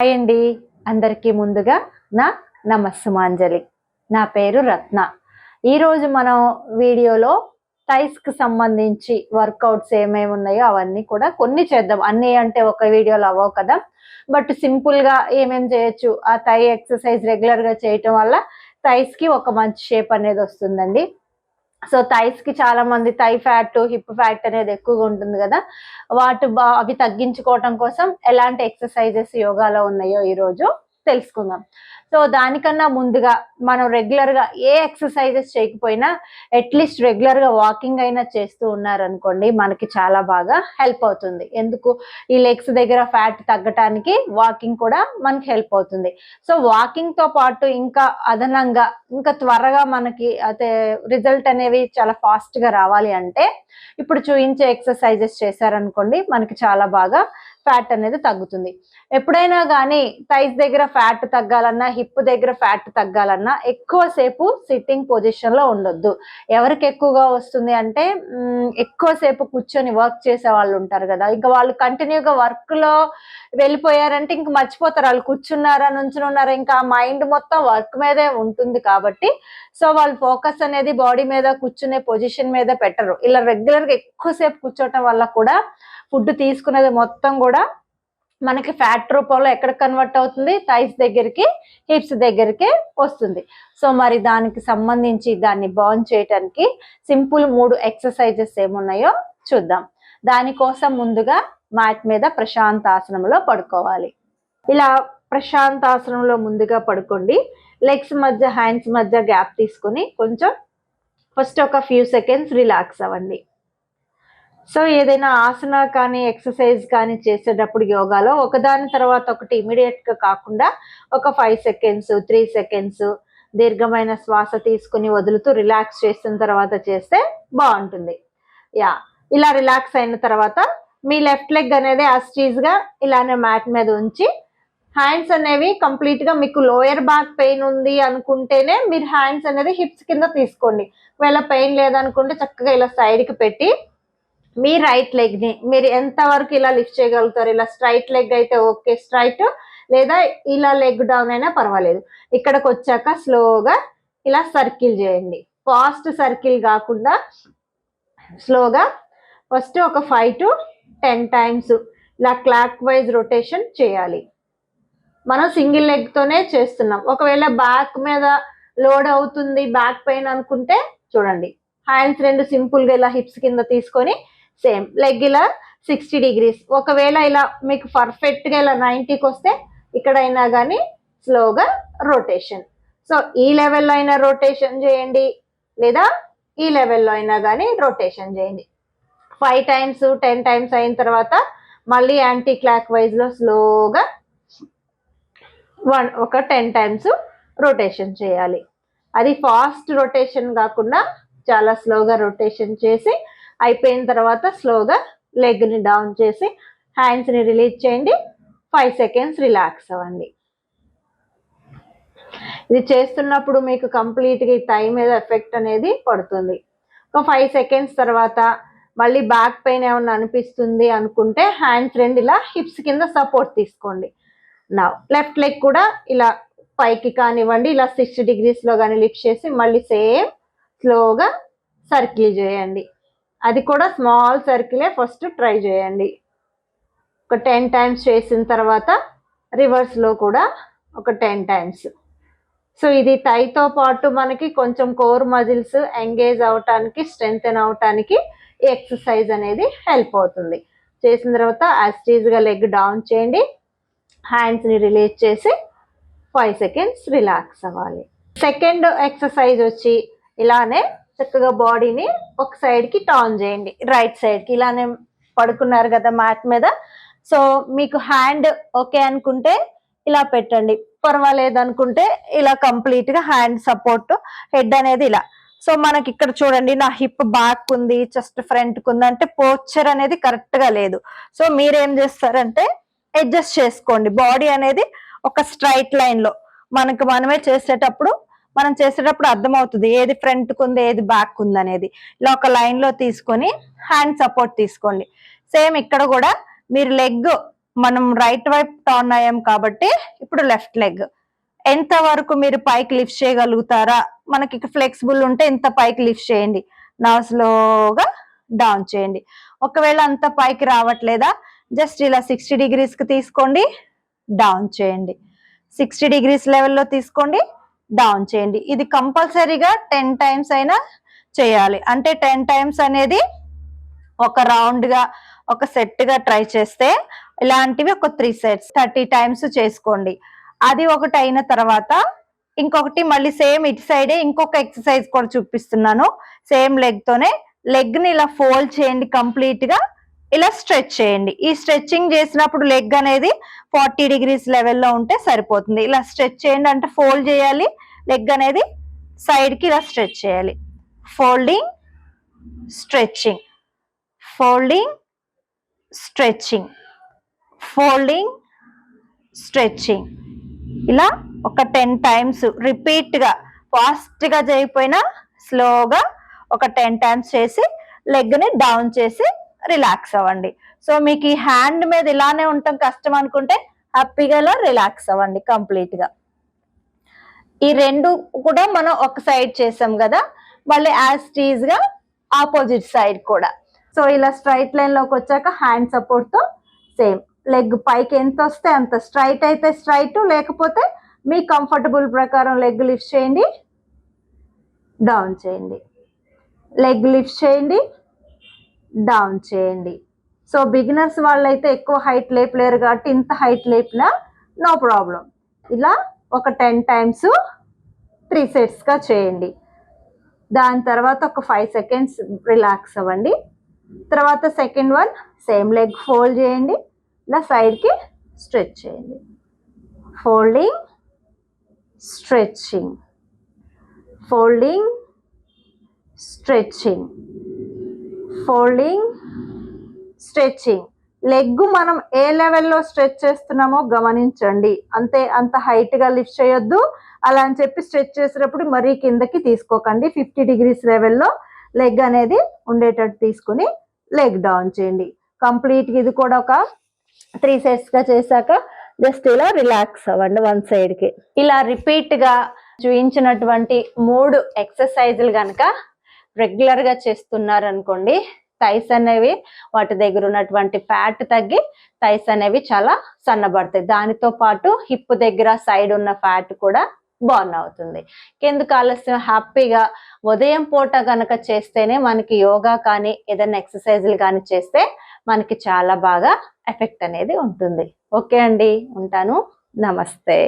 Hi అండి. అందరికీ ముందుగా నా నమస్సుమాంజలి. నా పేరు రత్న. ఈరోజు మనం వీడియోలో థైస్కి సంబంధించి వర్కౌట్స్ ఏమేమి ఉన్నాయో అవన్నీ కూడా కొన్ని చేద్దాం. అన్నీ అంటే ఒక వీడియోలో అవ్వవు కదా. బట్ సింపుల్గా ఏమేమి చేయొచ్చు? ఆ థై ఎక్సర్సైజ్ రెగ్యులర్గా చేయటం వల్ల థైస్కి ఒక మంచి షేప్ అనేది వస్తుందండి. సో థైస్కి చాలా మంది థై ఫ్యాట్ హిప్ ఫ్యాట్ అనేది ఎక్కువగా ఉంటుంది కదా. వాటి బా- అవి తగ్గించుకోవటం కోసం ఎలాంటి ఎక్సర్సైజెస్ యోగాలో ఉన్నాయో ఈ రోజు? తెలుసుకుందాం. సో దానికన్నా ముందుగా మనం రెగ్యులర్గా ఏ ఎక్సర్సైజెస్ చేయకపోయినా అట్లీస్ట్ రెగ్యులర్గా వాకింగ్ అయినా చేస్తూ ఉన్నారనుకోండి మనకి చాలా బాగా హెల్ప్ అవుతుంది. ఎందుకు? ఈ లెగ్స్ దగ్గర ఫ్యాట్ తగ్గటానికి వాకింగ్ కూడా మనకి హెల్ప్ అవుతుంది. సో వాకింగ్తో పాటు ఇంకా అదనంగా ఇంకా త్వరగా మనకి అయితే రిజల్ట్ అనేవి చాలా ఫాస్ట్గా రావాలి అంటే ఇప్పుడు చూపించే ఎక్సర్సైజెస్ చేశారనుకోండి మనకి చాలా బాగా ఫ్యాట్ అనేది తగ్గుతుంది. ఎప్పుడైనా కానీ థైస్ దగ్గర ఫ్యాట్ తగ్గాలన్నా హిప్ దగ్గర ఫ్యాట్ తగ్గాలన్నా ఎక్కువసేపు సిట్టింగ్ పొజిషన్లో ఉండొద్దు. ఎవరికి ఎక్కువగా వస్తుంది అంటే ఎక్కువసేపు కూర్చొని వర్క్ చేసే వాళ్ళు ఉంటారు కదా. ఇంకా వాళ్ళు కంటిన్యూగా వర్క్లో వెళ్ళిపోయారంటే ఇంక మర్చిపోతారు. వాళ్ళు కూర్చున్నారా నుంచున్నారా ఇంకా మైండ్ మొత్తం వర్క్ మీదే ఉంటుంది కాబట్టి సో వాళ్ళు ఫోకస్ అనేది బాడీ మీద కూర్చునే పొజిషన్ మీద పెట్టరు. ఇలా రెగ్యులర్గా ఎక్కువసేపు కూర్చోవటం వల్ల కూడా ఫుడ్ తీసుకునేది మొత్తం కూడా మనకి ఫ్యాట్ రూపంలో ఎక్కడ కన్వర్ట్ అవుతుంది? థైస్ దగ్గరికి హిప్స్ దగ్గరికి వస్తుంది. సో మరి దానికి సంబంధించి దాన్ని బర్న్ చేయటానికి సింపుల్ మూడు ఎక్సర్సైజెస్ ఏమున్నాయో చూద్దాం. దానికోసం ముందుగా మ్యాట్ మీద ప్రశాంతాసనంలో పడుకోవాలి. ఇలా ప్రశాంతాసనంలో ముందుగా పడుకోండి. లెగ్స్ మధ్య హ్యాండ్స్ మధ్య గ్యాప్ తీసుకొని కొంచెం ఫస్ట్ ఒక ఫ్యూ సెకండ్స్ రిలాక్స్ అవ్వండి. సో ఏదైనా ఆసన కానీ ఎక్సర్సైజ్ కానీ చేసేటప్పుడు యోగాలో ఒకదాని తర్వాత ఒకటి ఇమీడియట్గా కాకుండా ఒక ఫైవ్ సెకండ్స్ త్రీ సెకండ్స్ దీర్ఘమైన శ్వాస తీసుకుని వదులుతూ రిలాక్స్ చేసిన తర్వాత చేస్తే బాగుంటుంది. యా ఇలా రిలాక్స్ అయిన తర్వాత మీ లెఫ్ట్ లెగ్ అనేది అస్టీజ్గా ఇలానే మ్యాట్ మీద ఉంచి హ్యాండ్స్ అనేవి కంప్లీట్గా మీకు లోయర్ బ్యాక్ పెయిన్ ఉంది అనుకుంటేనే మీరు హ్యాండ్స్ అనేది హిప్స్ కింద తీసుకోండి. ఒకవేళ పెయిన్ లేదనుకుంటే చక్కగా ఇలా సైడ్కి పెట్టి మీ రైట్ లెగ్ని. మీరు ఎంత వరకు ఇలా లిఫ్ట్ చేయగలుగుతారు? ఇలా స్ట్రైట్ లెగ్ అయితే ఓకే స్ట్రైట్ లేదా ఇలా లెగ్ డౌన్ అయినా పర్వాలేదు. ఇక్కడికి వచ్చాక స్లోగా ఇలా సర్కిల్ చేయండి. ఫాస్ట్ సర్కిల్ కాకుండా స్లోగా ఫస్ట్ ఒక ఫైవ్ టు టెన్ టైమ్స్ ఇలా క్లాక్ వైజ్ రొటేషన్ చేయాలి. మనం సింగిల్ లెగ్ తోనే చేస్తున్నాం. ఒకవేళ బ్యాక్ మీద లోడ్ అవుతుంది బ్యాక్ పెయిన్ అనుకుంటే చూడండి. హ్యాండ్స్ రెండు సింపుల్గా ఇలా హిప్స్ కింద తీసుకొని సేమ్ లెగ్ ఇలా సిక్స్టీ డిగ్రీస్ ఒకవేళ ఇలా మీకు పర్ఫెక్ట్గా ఇలా నైంటీకి వస్తే ఇక్కడైనా కానీ స్లోగా రొటేషన్ సో ఈ లెవెల్లో అయినా రొటేషన్ చేయండి. లేదా ఈ లెవెల్లో అయినా కానీ రొటేషన్ చేయండి. ఫైవ్ టైమ్స్ టెన్ టైమ్స్ అయిన తర్వాత మళ్ళీ యాంటీ క్లాక్ వైజ్లో స్లోగా వన్ ఒక టెన్ టైమ్స్ రొటేషన్ చేయాలి. అది ఫాస్ట్ రొటేషన్ కాకుండా చాలా స్లోగా రొటేషన్ చేసి అయిపోయిన తర్వాత స్లోగా లెగ్ని డౌన్ చేసి హ్యాండ్స్ని రిలీజ్ చేయండి. ఫైవ్ సెకండ్స్ రిలాక్స్ అవ్వండి. ఇది చేస్తున్నప్పుడు మీకు కంప్లీట్గా ఈ టైం మీద ఎఫెక్ట్ అనేది పడుతుంది. ఒక ఫైవ్ సెకండ్స్ తర్వాత మళ్ళీ బ్యాక్ పెయిన్ ఏమన్నా అనిపిస్తుంది అనుకుంటే హ్యాండ్స్ రెండు ఇలా హిప్స్ కింద సపోర్ట్ తీసుకోండి. నా లెఫ్ట్ లెగ్ కూడా ఇలా పైకి కానివ్వండి ఇలా సిక్స్టీ డిగ్రీస్లో కానీ లిఫ్ట్ చేసి మళ్ళీ సేమ్ స్లోగా సర్కిల్ చేయండి. అది కూడా స్మాల్ సర్కిలే ఫస్ట్ ట్రై చేయండి. ఒక టెన్ టైమ్స్ చేసిన తర్వాత రివర్స్లో కూడా ఒక టెన్ టైమ్స్ సో ఇది థైతో పాటు మనకి కొంచెం కోర్ మజిల్స్ ఎంగేజ్ అవటానికి స్ట్రెంగ్తెన్ అవటానికి ఈ ఎక్సర్సైజ్ అనేది హెల్ప్ అవుతుంది. చేసిన తర్వాత యాస్టీజ్గా లెగ్ డౌన్ చేయండి. హ్యాండ్స్ని రిలీజ్ చేసి ఫైవ్ సెకండ్స్ రిలాక్స్ అవ్వాలి. సెకండ్ ఎక్సర్సైజ్ వచ్చి ఇలానే చక్కగా బాడీని ఒక సైడ్కి టర్న్ చేయండి. రైట్ సైడ్కి. ఇలానే పడుకున్నారు కదా మ్యాట్ మీద. సో మీకు హ్యాండ్ ఓకే అనుకుంటే ఇలా పెట్టండి. పర్వాలేదు అనుకుంటే ఇలా కంప్లీట్గా హ్యాండ్ సపోర్ట్ హెడ్ అనేది ఇలా. సో మనకి ఇక్కడ చూడండి నా హిప్ బ్యాక్ ఉంది చెస్ట్ ఫ్రంట్ ఉంది అంటే పోస్చర్ అనేది కరెక్ట్గా లేదు. సో మీరేం చేస్తారంటే అడ్జస్ట్ చేసుకోండి. బాడీ అనేది ఒక స్ట్రైట్ లైన్లో మనకు మనమే చేసేటప్పుడు మనం చేసేటప్పుడు అర్థమవుతుంది ఏది ఫ్రంట్ ఉంది ఏది బ్యాక్ ఉంది అనేది. ఇలా ఒక లైన్లో తీసుకొని హ్యాండ్ సపోర్ట్ తీసుకోండి. సేమ్ ఇక్కడ కూడా మీరు లెగ్ మనం రైట్ వైపు టర్న్ అయ్యాం కాబట్టి ఇప్పుడు లెఫ్ట్ లెగ్ ఎంత వరకు మీరు పైకి లిఫ్ట్ చేయగలుగుతారా? మనకి ఫ్లెక్సిబుల్ ఉంటే ఎంత పైకి లిఫ్ట్ చేయండి. నా స్లోగా డౌన్ చేయండి. ఒకవేళ అంత పైకి రావట్లేదా? జస్ట్ ఇలా సిక్స్టీ డిగ్రీస్కి తీసుకోండి డౌన్ చేయండి. సిక్స్టీ డిగ్రీస్ లెవెల్లో తీసుకోండి డౌన్ చేయండి. ఇది కంపల్సరీగా టెన్ టైమ్స్ అయినా చేయాలి. అంటే టెన్ టైమ్స్ అనేది ఒక రౌండ్గా ఒక సెట్గా ట్రై చేస్తే ఇలాంటివి ఒక త్రీ సెట్స్ థర్టీ టైమ్స్ చేసుకోండి. అది ఒకటి అయిన తర్వాత ఇంకొకటి మళ్ళీ సేమ్ ఇటు సైడే ఇంకొక ఎక్సర్సైజ్ కూడా చూపిస్తున్నాను. సేమ్ లెగ్తోనే లెగ్ని ఇలా ఫోల్డ్ చేయండి కంప్లీట్గా ఇలా స్ట్రెచ్ చేయండి. ఈ స్ట్రెచ్చింగ్ చేసినప్పుడు లెగ్ అనేది ఫార్టీ డిగ్రీస్ లెవెల్లో ఉంటే సరిపోతుంది. ఇలా స్ట్రెచ్ చేయండి అంటే ఫోల్డ్ చేయాలి. లెగ్ అనేది సైడ్కి ఇలా స్ట్రెచ్ చేయాలి. Folding stretching folding stretching folding stretching ఇలా ఒక టెన్ టైమ్స్ రిపీట్గా ఫాస్ట్గా చేయకపోయినా స్లోగా ఒక టెన్ టైమ్స్ చేసి లెగ్ని డౌన్ చేసి రిలాక్స్ అవ్వండి. సో మీకు ఈ హ్యాండ్ మీద ఇలానే ఉండటం కష్టం అనుకుంటే హ్యాపీగా ఇలా రిలాక్స్ అవ్వండి కంప్లీట్గా. ఈ రెండు కూడా మనం ఒక సైడ్ చేసాం కదా మళ్ళీ యాజ్ టీజ్గా ఆపోజిట్ సైడ్ కూడా. సో ఇలా స్ట్రైట్ లైన్లోకి వచ్చాక హ్యాండ్ సపోర్ట్తో సేమ్ లెగ్ పైకి ఎంత వస్తే అంత. స్ట్రైట్ అయితే స్ట్రైట్ లేకపోతే మీ కంఫర్టబుల్ ప్రకారం లెగ్ లిఫ్ట్ చేయండి డౌన్ చేయండి. లెగ్ లిఫ్ట్ చేయండి డౌన్ చేయండి. సో బిగినర్స్ వాళ్ళైతే ఎక్కువ హైట్ లేపలేరు కాబట్టి ఇంత హైట్ లేపినా నో ప్రాబ్లం ఇలా ఒక టెన్ టైమ్స్ త్రీ సెట్స్గా చేయండి. దాని తర్వాత ఒక ఫైవ్ సెకండ్స్ రిలాక్స్ అవ్వండి. తర్వాత second one same leg fold చేయండి. ఇలా సైడ్కి స్ట్రెచ్ చేయండి. Folding stretching folding stretching folding stretching leg మనం ఏ లెవెల్లో స్ట్రెచ్ చేస్తున్నామో గమనించండి. అంతే అంత హైట్గా లిఫ్ట్ చేయొద్దు. అలా అని చెప్పి స్ట్రెచ్ చేసేటప్పుడు మరీ కిందకి తీసుకోకండి. ఫిఫ్టీ డిగ్రీస్ లెవెల్లో లెగ్ అనేది ఉండేటట్టు తీసుకుని లెగ్ డౌన్ చేయండి. కంప్లీట్గా ఇది కూడా ఒక త్రీ సెట్స్గా చేశాక జస్ట్ ఇలా రిలాక్స్ అవ్వండి వన్ సైడ్కి ఇలా రిపీట్గా చూపించినటువంటి మూడు ఎక్సర్సైజులు కనుక రెగ్యులర్గా చేస్తున్నారనుకోండి చేస్తున్నారు అనుకోండి థైస్ అనేవి వాటి దగ్గర ఉన్నటువంటి ఫ్యాట్ తగ్గి థైస్ అనేవి చాలా సన్నబడతాయి. దానితో పాటు హిప్ దగ్గర సైడ్ ఉన్న ఫ్యాట్ కూడా బర్న్ అవుతుంది. కిందకు ఆలస్యం? హ్యాపీగా ఉదయం పూట గనక చేస్తేనే మనకి యోగా కానీ ఏదైనా ఎక్సర్సైజ్లు కానీ చేస్తే మనకి చాలా బాగా ఎఫెక్ట్ అనేది ఉంటుంది. ఓకే అండి ఉంటాను. నమస్తే.